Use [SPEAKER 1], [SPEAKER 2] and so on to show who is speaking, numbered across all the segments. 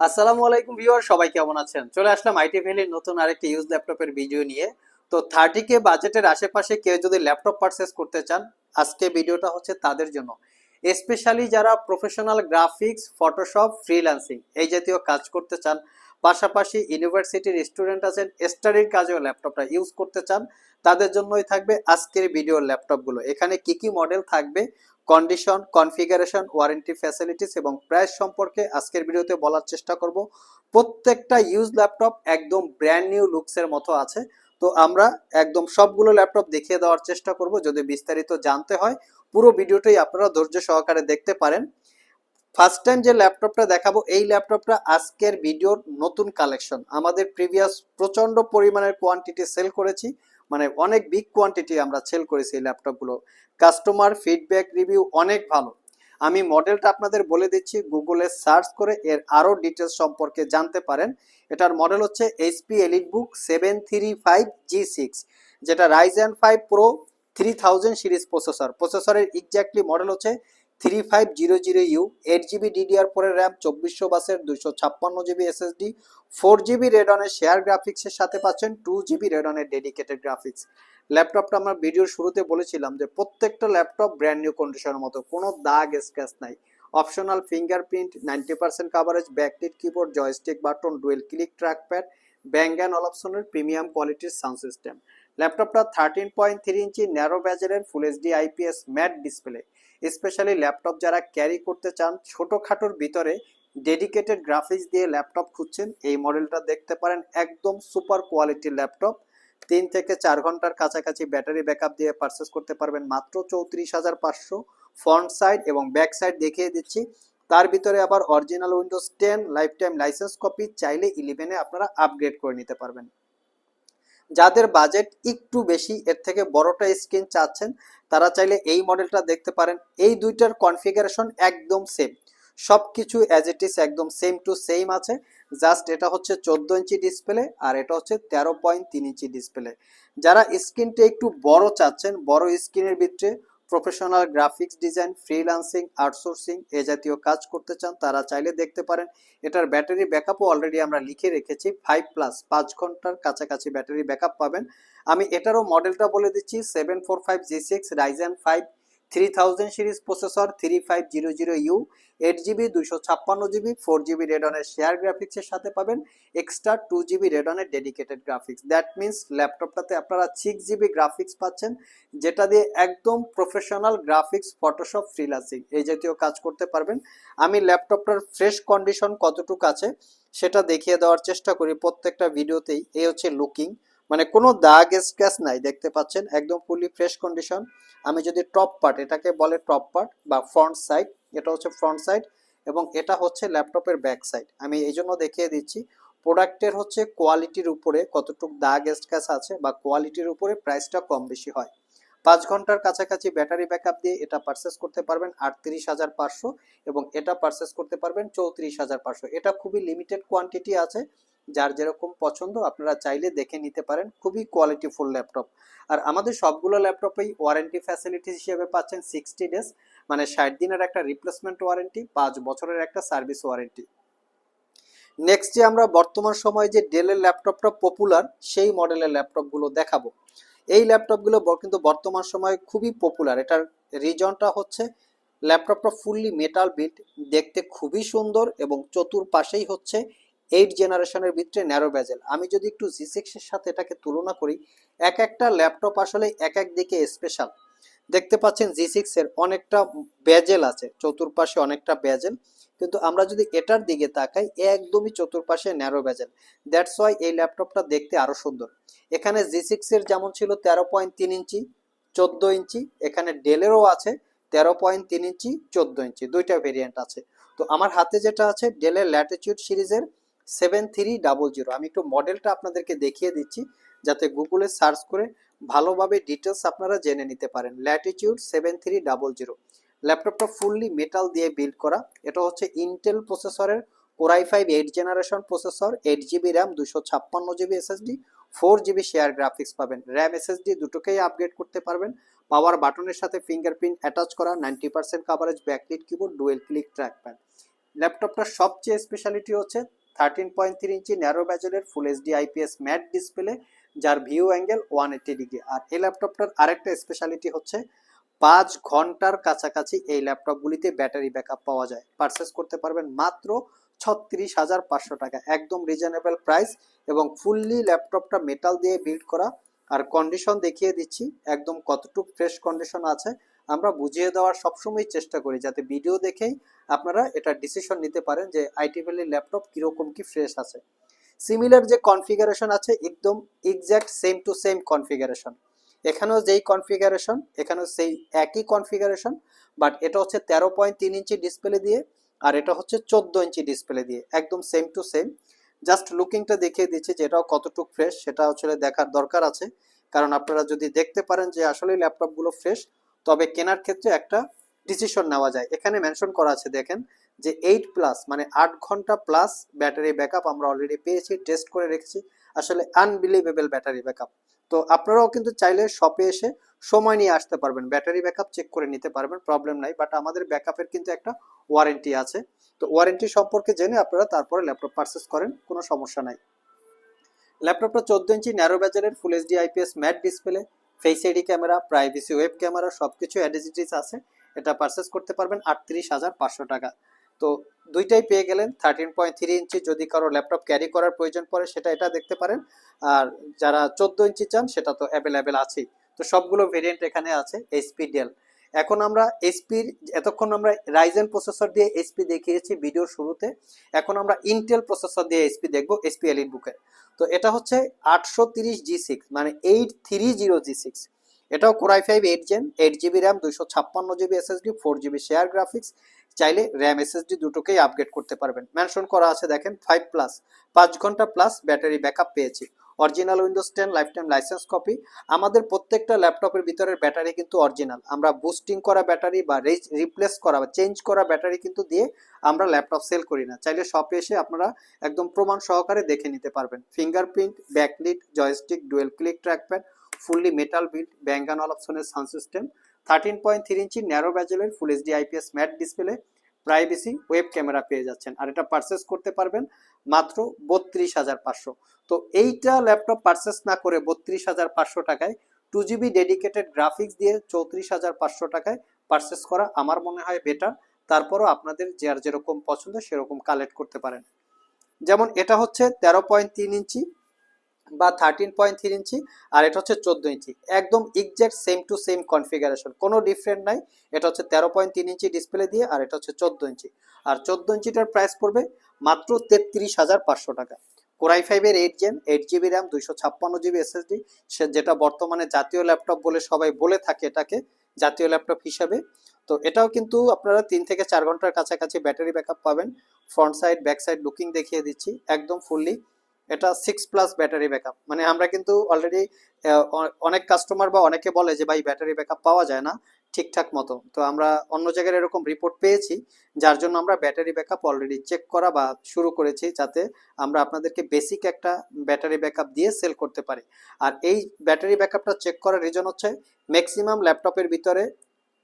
[SPEAKER 1] আসসালামু আলাইকুম ভিউয়ার, সবাই কেমন আছেন? চলে আসলাম আইটি ভ্যালির নতুন আরেকটি ইউজ ল্যাপটপের ভিডিও নিয়ে। তো থার্টি কে বাজেটের আশেপাশে কেউ যদি ল্যাপটপ পারচেস করতে চান, আজকে ভিডিওটা হচ্ছে তাদের জন্য। স্পেশালি যারা প্রফেশনাল গ্রাফিক্স ফটোশপ ফ্রিল্যান্সিং এই জাতীয় কাজ করতে চান পাশাপাশি ইউনিভার্সিটির স্টুডেন্ট আছেন, স্টাডির কাজেও ল্যাপটপটা ইউজ করতে চান। তাদের জন্যই থাকবে আজকের ভিডিওর ল্যাপটপগুলো। এখানে কি কি মডেল থাকবে, কন্ডিশন, কনফিগারেশন, ওয়ারেন্টি ফ্যাসিলিটিস এবং প্রাইস সম্পর্কে আজকের ভিডিওতে বলার চেষ্টা করব। প্রত্যেকটা ইউজ ল্যাপটপ একদম ব্র্যান্ড নিউ লুকসের মতো আছে। তো আমরা একদম সবগুলো ল্যাপটপ দেখিয়ে দেওয়ার চেষ্টা করব। যদি বিস্তারিত জানতে হয়, পুরো ভিডিওটাই আপনারা ধৈর্য সহকারে দেখতে পারেন। ফার্স্ট টাইম যে ল্যাপটপটা দেখাবো, এই ল্যাপটপটা আজকের ভিডিওর নতুন কালেকশন আমাদের প্রিভিয়াস প্রচণ্ড পরিমাণের কোয়ান্টিটি সেল করেছি মানে অনেক বিগ কোয়ান্টিটি আমরা সেল করেছি এই ল্যাপটপগুলো কাস্টমার ফিডব্যাক রিভিউ অনেক ভালো। আমি মডেলটা আপনাদের বলে দিচ্ছি গুগলে সার্চ করে এর আরও ডিটেলস সম্পর্কে জানতে পারেন। এটার মডেল হচ্ছে HP EliteBook seven three five G six যেটা Ryzen five pro three thousand series processor প্রসেসরের এক্স্যাক্টলি মডেল হচ্ছে three five zero zero U, eight GB DDR ফোরের র্যাম, চব্বিশশো বাসের দুইশো ছাপ্পান্ন জিবি এসএসডি, ফোর জিবি রেডনের শেয়ার গ্রাফিক্সের সাথে পাচ্ছেন, টু জিবি রেডনের ডেডিকেটেড গ্রাফিক্স। ল্যাপটপটা আমরা ভিডিওর শুরুতে বলেছিলাম যে প্রত্যেকটা ল্যাপটপ ব্র্যান্ড নিউ কন্ডিশনের মতো, কোনো দাগ স্ক্র্যাচ নাই। Optional fingerprint ninety percent coverage backlit keyboard joystick button dual click trackpad Bang and অলপশনের premium কোয়ালিটির সাউন্ড সিস্টেম ল্যাপটপটা thirteen point three inch narrow ব্যাজেলের full HD IPS matte display specially laptop যারা carry করতে চান ছোটোখাটোর ভিতরে dedicated graphics দিয়ে laptop খুঁজছেন, এই মডেলটা দেখতে পারেন একদম সুপার কোয়ালিটির ল্যাপটপ। তিন থেকে চার ঘণ্টার কাছাকাছি ব্যাটারি ব্যাকআপ দিয়ে পারচেস করতে পারবেন মাত্র চৌত্রিশ হাজার পাঁচশো। ফ্রন্ট সাইড এবং ব্যাক সাইড দেখিয়ে দিচ্ছি। তার ভিতরে আবার original Windows ten lifetime license copy চাইলে ইলেভেনে আপনারা আপগ্রেড করে নিতে পারবেন। যাদের বাজেট একটু বেশি, এর থেকে বড়টা স্ক্রিন চাচ্ছেন, তারা চাইলে এই মডেলটা দেখতে পারেন। এই দুইটার কনফিগারেশন একদম সেম সব কিছু অ্যাজ ইট ইস একদম সেম টু সেম আছে। জাস্ট এটা হচ্ছে চোদ্দ ইঞ্চি ডিসপ্লে আর এটা হচ্ছে তেরো পয়েন্ট তিন ইঞ্চি ডিসপ্লে যারা স্ক্রিনটা একটু বড় চাচ্ছেন, বড় স্ক্রিনের ভিতরে professional graphics design freelancing outsourcing এ জাতীয় কাজ করতে চান, তারা চাইলে দেখতে পারেন। এটার ব্যাটারি ব্যাকআপও অলরেডি আমরা লিখে রেখেছি ফাইভ প্লাস পাঁচ ঘণ্টার কাছাকাছি ব্যাটারি ব্যাকআপ পাবেন। আমি এটারও মডেলটা বলে দিচ্ছি seven four five G six Ryzen five three thousand series processor three five zero zero U eight GB দুইশো ছাপ্পান্ন জিবি ফোর জিবি রেডনের শেয়ার গ্রাফিক্সের সাথে পাবেন এক্সট্রা টু জিবি রেডনের ডেডিকেটেড গ্রাফিক্স দ্যাট মিনস ল্যাপটপটাতে আপনারা সিক্স জিবি গ্রাফিক্স পাচ্ছেন, যেটা দিয়ে একদম প্রফেশনাল গ্রাফিক্স ফটোশপ ফ্রিলান্সিং এই জাতীয় কাজ করতে পারবেন। আমি ল্যাপটপটার ফ্রেশ কন্ডিশন কতটুকু আছে, সেটা দেখিয়ে দেওয়ার চেষ্টা করি প্রত্যেকটা ভিডিওতেই এই হচ্ছে লুকিং মানে কোনো দাগ স্ক্র্যাচ নাই, দেখতে পাচ্ছেন? একদম ফুলি ফ্রেশ কন্ডিশন আমি যদি টপ পার্ট এটাকে বলে টপ পার্ট বা ফ্রন্ট সাইড এটা হচ্ছে ফ্রন্ট সাইড এবং এটা হচ্ছে ল্যাপটপের ব্যাক সাইড আমি এই জন্য দেখিয়ে দিচ্ছি প্রোডাক্টের হচ্ছে কোয়ালিটির উপরে কতটুকু দাগ স্ক্র্যাচ আছে বা কোয়ালিটির উপরে প্রাইসটা কম বেশি হয়। পাঁচ ঘণ্টার কাছাকাছি ব্যাটারি ব্যাকআপ দিয়ে এটা পারচেস করতে পারবেন আটত্রিশ হাজার পাঁচশো এবং এটা পারচেস করতে পারবেন চৌত্রিশ হাজার পাঁচশো। এটা খুবই লিমিটেড কোয়ান্টিটি আছে যার যেরকম পছন্দ আপনারা চাইলে দেখে নিতে পারেন। খুবই কোয়ালিটিফুল ল্যাপটপ আর আমাদের সবগুলো ল্যাপটপেই ওয়ারেন্টি ফ্যাসিলিটি হিসেবে পাচ্ছেন সিক্সটি ডেজ মানে ষাট দিনের একটা রিপ্লেসমেন্ট ওয়ারেন্টি পাঁচ বছরের একটা সার্ভিস ওয়ারেন্টি নেক্সট যে আমরা বর্তমান সময়ে যে ডেলের ল্যাপটপটা পপুলার সেই মডেলের ল্যাপটপগুলো দেখাবো। এই ল্যাপটপগুলো কিন্তু বর্তমান সময়ে খুবই পপুলার এটার রিজনটা হচ্ছে ল্যাপটপটা ফুললি মেটাল বিল্ড দেখতে খুবই সুন্দর এবং চতুর্পাশেই হচ্ছে এইট জেনারেশনের ভিতরে ন্যারো ব্যাজেল আমি যদি একটু জি সিক্সের সাথে এটাকে তুলনা করি, এক একটা ল্যাপটপ আসলে এক এক দিকে স্পেশাল দেখতে পাচ্ছেন জি সিক্সের অনেকটা ব্যাজেল আছে, চতুর্পাশে অনেকটা ব্যাজেল কিন্তু আমরা যদি এটার দিকে তাকাই, একদমই চতুর্পাশে ন্যারো ব্যাজেল দ্যাটস ওয়াই এই ল্যাপটপটা দেখতে আরও সুন্দর। এখানে জি সিক্সের যেমন ছিল তেরো পয়েন্ট তিন ইঞ্চি, চোদ্দ ইঞ্চি। এখানে ডেলেরও আছে, তেরো পয়েন্ট তিন ইঞ্চি, চোদ্দ ইঞ্চি। দুইটা ভেরিয়েন্ট আছে। তো আমার হাতে যেটা আছে ডেলের ল্যাটিচিউড সিরিজের সেভেন থ্রি ডাবল জিরো আমি একটু মডেলটা আপনাদেরকে দেখিয়ে দিচ্ছি, যাতে গুগলে সার্চ করে ভালোভাবে ডিটেলস আপনারা জেনে নিতে পারেন। Latitude seven three double zero ল্যাপটপটা ফুললি মেটাল দিয়ে বিল্ড করা। এটা হচ্ছে ইন্টেল প্রসেসরের Core i five eight generation processor eight GB RAM দুশো ছাপ্পান্ন GB SSD four GB share graphics পাবেন। র্যাম এসএসডি দুটোকেই আপগ্রেড করতে পারবেন। পাওয়ার বাটনের সাথে ফিঙ্গারপ্রিন্ট অ্যাটাচ করা ninety percent coverage backlit keyboard dual click trackpad ল্যাপটপটার সবচেয়ে স্পেশালিটি হচ্ছে thirteen point three inch narrow ব্যাজেলের full HD IPS matte display যার view angle one eighty degree আর এই ল্যাপটপটার আরেকটা স্পেশালিটি হচ্ছে পাঁচ ঘণ্টার কাছাকাছি এই ল্যাপটপগুলিতে ব্যাটারি ব্যাকআপ পাওয়া যায়। পারচেস করতে পারবেন মাত্র ছত্রিশ হাজার পাঁচশো টাকা। একদম রিজনেবল প্রাইস এবং ফুললি ল্যাপটপটা মেটাল দিয়ে বিল্ড করা। আর কন্ডিশন দেখিয়ে দিচ্ছি, একদম কতটুকু ফ্রেশ কন্ডিশন আছে। আমরা বুঝিয়ে দেওয়ার সবসময় চেষ্টা করি যাতে ভিডিও দেখেই আপনারা এটা ডিসিশন নিতে পারেন যে আইটি ভ্যালির ল্যাপটপ কীরকম কি ফ্রেশ আছে। সিমিলার যে কনফিগারেশন আছে, একদম exact same to same configuration এখানেও যেই কনফিগারেশন এখানেও সেই একই কনফিগারেশন বাট এটা হচ্ছে তেরো পয়েন্ট তিন ইঞ্চি ডিসপ্লে দিয়ে, আর এটা হচ্ছে চোদ্দ ইঞ্চি ডিসপ্লে দিয়ে, একদম সেম টু সেম জাস্ট লুকিংটা দেখিয়ে দিচ্ছি যে এটাও কতটুকু ফ্রেশ সেটা আসলে দেখার দরকার আছে। কারণ আপনারা যদি দেখতে পারেন যে আসলে ল্যাপটপগুলো ফ্রেশ তবে কেনার ক্ষেত্রে একটা ডিসিশন নেওয়া যায়। এখানে মেনশন করা আছে, দেখেন, যে এইট প্লাস মানে আট ঘণ্টা প্লাস ব্যাটারি ব্যাকআপ আমরা অলরেডি পেয়েছি টেস্ট করে রেখেছি। আসলে আনবিলিভেবল ব্যাটারি ব্যাকআপ তো আপনারাও কিন্তু চাইলে শপে এসে সময় নিয়ে আসতে পারবেন। ব্যাটারি ব্যাকআপ চেক করে নিতে পারবেন প্রবলেম নাই। বাট আমাদের ব্যাকআপের কিন্তু একটা ওয়ারেন্টি আছে। তো ওয়ারেন্টি সম্পর্কে জেনে আপনারা তারপরে ল্যাপটপ পারচেস করেন, কোনো সমস্যা নাই। ল্যাপটপটা চোদ্দ ইঞ্চি narrow ব্যাজারের full HD IPS matte display face ID camera privacy web camera সব কিছু অ্যাডিজিটিস আছে। এটা পারচেস করতে পারবেন আটত্রিশ হাজার পাঁচশো টাকা। তো দুইটাই পেয়ে গেলেন থার্টিন পয়েন্ট থ্রি ইঞ্চি। যদি কারও ল্যাপটপ ক্যারি করার প্রয়োজন পড়ে, সেটা এটা দেখতে পারেন। আর যারা চোদ্দ ইঞ্চি চান, সেটা তো অ্যাভেলেবেল আছেই। তো সবগুলো ভেরিয়েন্ট এখানে আছে এইচপি ডেল এখন আমরা এসপির এতক্ষণ আমরা রাইজেন প্রসেসর দিয়ে এসপি দেখিয়েছি ভিডিওর শুরুতে। এখন আমরা ইন্টেল প্রসেসর দিয়ে এসপি দেখব এসপি এলিট বুকে তো এটা হচ্ছে আটশো তিরিশ জি সিক্স মানে eight three zero G six এটাও Core i five eight gen eight GB RAM দুইশো ছাপ্পান্ন GB SSD four GB share graphics চাইলে র্যাম এসএসডি দুটোকেই আপগ্রেড করতে পারবেন। মেনশন করা আছে, দেখেন ফাইভ প্লাস পাঁচ ঘণ্টা প্লাস ব্যাটারি ব্যাকআপ পেয়েছি। Original Windows ten lifetime license copy আমাদের প্রত্যেকটা ল্যাপটপের ভিতরের ব্যাটারি কিন্তু অরিজিনাল আমরা বুস্টিং করা ব্যাটারি বা রিপ্লেস করা বা চেঞ্জ করা ব্যাটারি কিন্তু দিয়ে আমরা ল্যাপটপ সেল করি না। চাইলে শপে এসে আপনারা একদম প্রমাণ সহকারে দেখে নিতে পারবেন। Fingerprint backlit joystick dual click trackpad fully metal build ব্যাঙ্গান অপশনের sound system thirteen point three inch narrow ব্যাজেলের full HD IPS matte display privacy web camera পেয়ে যাচ্ছেন। আর এটা পারচেস করতে পারবেন মাত্র বত্রিশ হাজার পাঁচশো। তো এইটা ল্যাপটপ পারচেস না করে বত্রিশ হাজার পাঁচশো টাকায় টু জিবি ডেডিকেটেড গ্রাফিক্স দিয়ে চৌত্রিশ হাজার পাঁচশো টাকায় পারচেস করা আমার মনে হয় বেটার তারপরও আপনাদের যার যেরকম পছন্দ সেরকম কালেক্ট করতে পারেন। যেমন এটা হচ্ছে তেরো পয়েন্ট তিন ইঞ্চি বা থার্টিন পয়েন্ট থ্রি ইঞ্চি, আর এটা হচ্ছে চোদ্দ ইঞ্চি। একদম exact same to same configuration কোনো ডিফারেন্ট নাই। এটা হচ্ছে তেরো পয়েন্ট তিন ইঞ্চি ডিসপ্লে দিয়ে, আর এটা হচ্ছে চোদ্দ ইঞ্চি। আর চোদ্দ ইঞ্চিটার প্রাইস পড়বে মাত্র তেত্রিশ হাজার পাঁচশো টাকা। কোরাই ফাইভের eight gen eight GB RAM দুইশো ছাপ্পান্ন জিবি এসএসডি সে যেটা বর্তমানে জাতীয় ল্যাপটপ বলে সবাই বলে থাকে এটাকে, জাতীয় ল্যাপটপ হিসাবে। তো এটাও কিন্তু আপনারা তিন থেকে চার ঘণ্টার কাছাকাছি ব্যাটারি ব্যাকআপ পাবেন। Front side back side looking দেখিয়ে দিচ্ছি, একদম ফুললি এটা সিক্স প্লাস ব্যাটারি ব্যাকআপ মানে আমরা কিন্তু অলরেডি অনেক কাস্টমার বা অনেকে বলে যে, ভাই ব্যাটারি ব্যাকআপ পাওয়া যায় না ঠিকঠাক মতো। তো আমরা অন্য জায়গায় এরকম রিপোর্ট পেয়েছি, যার জন্য আমরা ব্যাটারি ব্যাকআপ অলরেডি চেক করা বা শুরু করেছি, যাতে আমরা আপনাদেরকে বেসিক একটা ব্যাটারি ব্যাকআপ দিয়ে সেল করতে পারি। আর এই ব্যাটারি ব্যাকআপটা চেক করার রিজন হচ্ছে ম্যাক্সিমাম ল্যাপটপের ভিতরে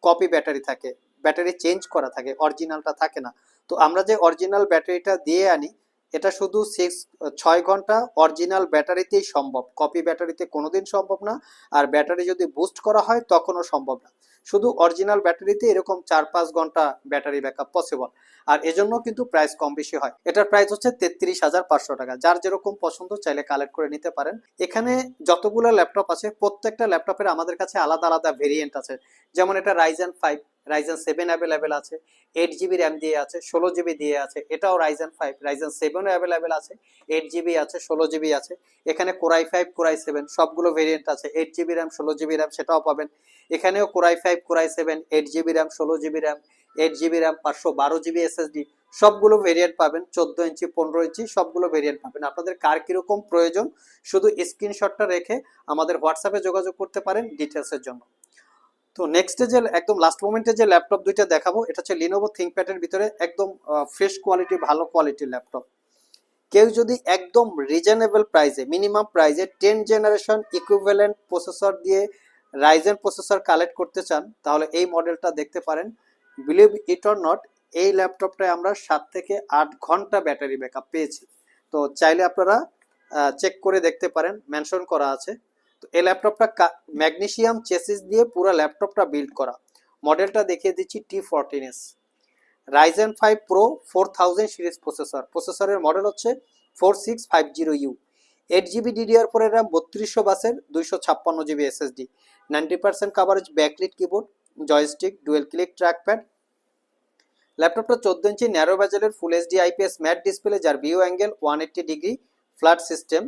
[SPEAKER 1] কপি ব্যাটারি থাকে ব্যাটারি চেঞ্জ করা থাকে অরিজিনালটা থাকে না। তো আমরা যে অরিজিনাল ব্যাটারিটা দিয়ে আনি এটা শুধু সিক্স ছয় ঘণ্টা অরিজিনাল ব্যাটারিতেই সম্ভব। কপি ব্যাটারিতে কোনোদিন সম্ভব না। আর ব্যাটারি যদি বুস্ট করা হয়, তখনও সম্ভব না। শুধু অরিজিনাল ব্যাটারিতে এরকম চার পাঁচ ঘণ্টা ব্যাটারি ব্যাকআপ পসিবল আর এজন্য কিন্তু প্রাইস কম বেশি হয়। এটার প্রাইস হচ্ছে তেত্রিশ হাজার পাঁচশো টাকা। যার যেরকম পছন্দ, চাইলে কালেক্ট করে নিতে পারেন। এখানে যতগুলো ল্যাপটপ আছে, প্রত্যেকটা ল্যাপটপের আমাদের কাছে আলাদা আলাদা ভেরিয়েন্ট আছে। যেমন এটা Ryzen five Ryzen seven available আছে এইট জিবি র্যাম দিয়ে আছে, ষোলো জিবি দিয়ে আছে, এটাও রাইজেন ফাইভ রাইজেন সেভেনও অ্যাভেলেবেল আছে এইট জিবি আছে, ষোলো জিবি আছে, এখানে Core i five Core i seven সবগুলো ভেরিয়েন্ট আছে এইট জিবি র্যাম ষোলো জিবি র্যাম সেটাও পাবেন। এখানেও Core i five Core i seven eight GB RAM ষোলো GB RAM eight GB RAM পাঁচশো বারো জিবি এসএসডি সবগুলো ভেরিয়েন্ট পাবেন, চোদ্দ ইঞ্চি, পনেরো ইঞ্চি, সবগুলো ভেরিয়েন্ট পাবেন। আপনাদের কার কীরকম প্রয়োজন, শুধু স্ক্রিনশটটা রেখে আমাদের হোয়াটসঅ্যাপে যোগাযোগ করতে পারেন ডিটেলসের জন্য। তো নেক্সটে যে একদম লাস্ট মোমেন্টে যে ল্যাপটপ দুইটা দেখাবো, এটা হচ্ছে লিনোভো থিঙ্কপ্যাডের ভিতরে একদম ফ্রেশ কোয়ালিটি ভালো কোয়ালিটির ল্যাপটপ কেউ যদি একদম রিজনেবল প্রাইসে মিনিমাম প্রাইসে টেন জেনারেশন ইকুইভ্যালেন্ট প্রসেসর দিয়ে রাইজেন প্রসেসর কালেক্ট করতে চান, তাহলে এই মডেলটা দেখতে পারেন। বিলিভ ইট অর নট এই ল্যাপটপটায় আমরা সাত থেকে আট ঘণ্টা ব্যাটারি ব্যাকআপ পেয়েছি। তো চাইলে আপনারা চেক করে দেখতে পারেন মেনশন করা আছে। তো এই ল্যাপটপটা ম্যাগনেসিয়াম চেসিস দিয়ে পুরো ল্যাপটপটা বিল্ড করা। মডেলটা দেখিয়ে দিচ্ছি T fourteen S Ryzen five Pro four thousand series processor প্রসেসরের মডেল হচ্ছে four six five zero U eight GB DDR four RAM বত্রিশশো বাসের দুইশো ছাপ্পান্ন GB SSD ninety percent coverage backlit keyboard joystick dual click trackpad ল্যাপটপটা চোদ্দ ইঞ্চি narrow ব্যাজেলের full HD IPS matte display যার view angle one eighty degree flat system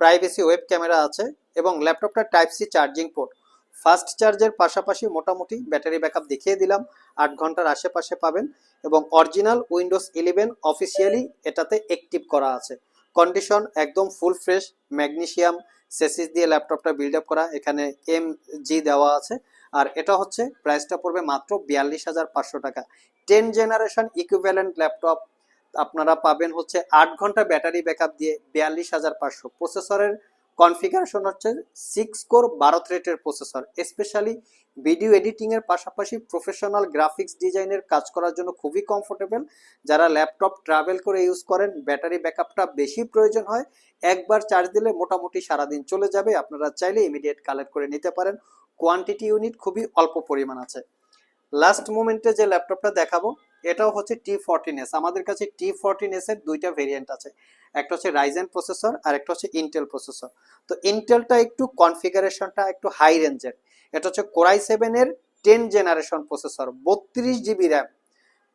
[SPEAKER 1] privacy web camera আছে। এবং ল্যাপটপটা type C charging port. Fast চার্জের পাশাপাশি মোটামুটি battery backup দেখিয়ে দিলাম, আট ঘণ্টার আশেপাশে পাবেন এবং অরিজিনাল উইন্ডোজ ইলেভেন অফিসিয়ালি এটাতে অ্যাক্টিভ করা আছে। কন্ডিশন একদম ফুল ফ্রেশ, ম্যাগনেশিয়াম, সেসিস দিয়ে ল্যাপটপটা বিল্ড আপ করা, এখানে এম জি দেওয়া আছে। আর এটা হচ্ছে প্রাইসটা পড়বে মাত্র বিয়াল্লিশ হাজার পাঁচশো টাকা। টেন জেনারেশন ইকুইভ্যালেন্ট ল্যাপটপ আপনারা পাবেন হচ্ছে আট ঘণ্টা ব্যাটারি ব্যাকআপ দিয়ে বিয়াল্লিশ হাজার পাঁচশো। প্রসেসরের কনফিগারেশন হচ্ছে সিক্স কোর বারো থ্রেটের প্রসেসর স্পেশালি ভিডিও এডিটিংয়ের পাশাপাশি প্রফেশনাল গ্রাফিক্স ডিজাইনের কাজ করার জন্য খুবই কমফোর্টেবল যারা ল্যাপটপ ট্রাভেল করে ইউজ করেন ব্যাটারি ব্যাকআপটা বেশি প্রয়োজন হয়। একবার চার্জ দিলে মোটামুটি সারাদিন চলে যাবে। আপনারা চাইলে ইমিডিয়েট কালেক্ট করে নিতে পারেন। কোয়ান্টিটি ইউনিট খুবই অল্প পরিমাণ আছে। লাস্ট মোমেন্টে যে ল্যাপটপটা দেখাবো, এটাও হচ্ছে টি ফোরটিন এস আমাদের কাছে টি ফোরটিন এর দুইটা ভেরিয়েন্ট আছে। একটা হচ্ছে রাইজেন প্রসেসর আর একটা হচ্ছে ইন্টেল প্রসেসর তো ইন্টেলটা একটু কনফিগারেশনটা একটু হাই রেঞ্জের এটা হচ্ছে কোরাই সেভেনের টেন জেনারেশন প্রসেসর বত্রিশ জিবি র্যাম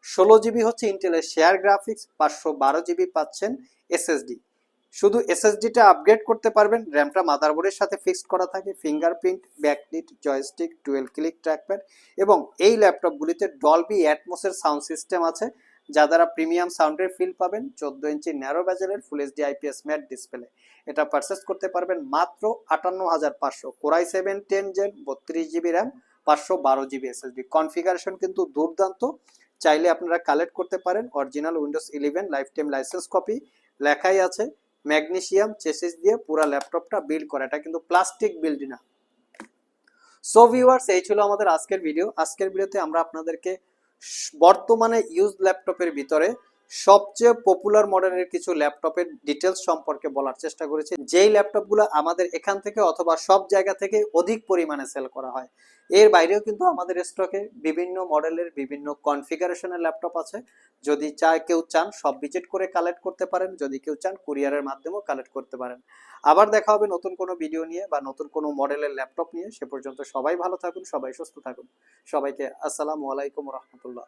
[SPEAKER 1] ষোলো জিবি হচ্ছে ইন্টেলের শেয়ার গ্রাফিক্স পাঁচশো বারো জিবি পাচ্ছেন এসএসডি শুধু এসএসডিটা আপগ্রেড করতে পারবেন র্যামটা মাদারবোর্ডের সাথে ফিক্সড করা থাকে fingerprint backlit joystick twelve click trackpad এবং এই ল্যাপটপগুলিতে ডলবি অ্যাটমোসের সাউন্ড সিস্টেম আছে। যা দ্বারা প্রিমিয়াম সাউন্ডের ফিল পাবেন চোদ্দ ইঞ্চি narrow ব্যাজেলের full HD IPS matte display এটা পারচেস করতে পারবেন মাত্র আটান্ন হাজার পাঁচশো। Core i seven ten gen বত্রিশ জিবি র্যাম পাঁচশো বারো জিবি এসএসডি কনফিগারেশন কিন্তু দুর্দান্ত। চাইলে আপনারা কালেক্ট করতে পারেন original Windows eleven lifetime license copy লেখাই আছে ম্যাগনেসিয়াম চেসিস দিয়ে পুরো ল্যাপটপটা বিল্ড করা। এটা কিন্তু প্লাস্টিক বিল্ড না। সো ভিউয়ার্স এই ছিল আমাদের আজকের ভিডিও আজকের ভিডিওতে আমরা আপনাদেরকে বর্তমানে ইউজ ল্যাপটপের ভিতরে সবচেয়ে পপুলার মডেলের কিছু ল্যাপটপের ডিটেলস সম্পর্কে বলার চেষ্টা করেছি। যেই ল্যাপটপগুলো আমাদের এখান থেকে অথবা সব জায়গা থেকে অধিক পরিমাণে সেল করা হয়, এর বাইরেও কিন্তু আমাদের স্টকে বিভিন্ন মডেলের বিভিন্ন কনফিগারেশনের ল্যাপটপ আছে। যদি চায়, কেউ চান, সব ভিজিট করে কালেক্ট করতে পারেন। যদি কেউ চান কুরিয়ারের মাধ্যমেও কালেক্ট করতে পারেন। আবার দেখা হবে নতুন কোনো ভিডিও নিয়ে বা নতুন কোনো মডেলের ল্যাপটপ নিয়ে। সে পর্যন্ত সবাই ভালো থাকুন, সবাই সুস্থ থাকুন। সবাইকে আসসালামু আলাইকুম রহমতুল্লাহ।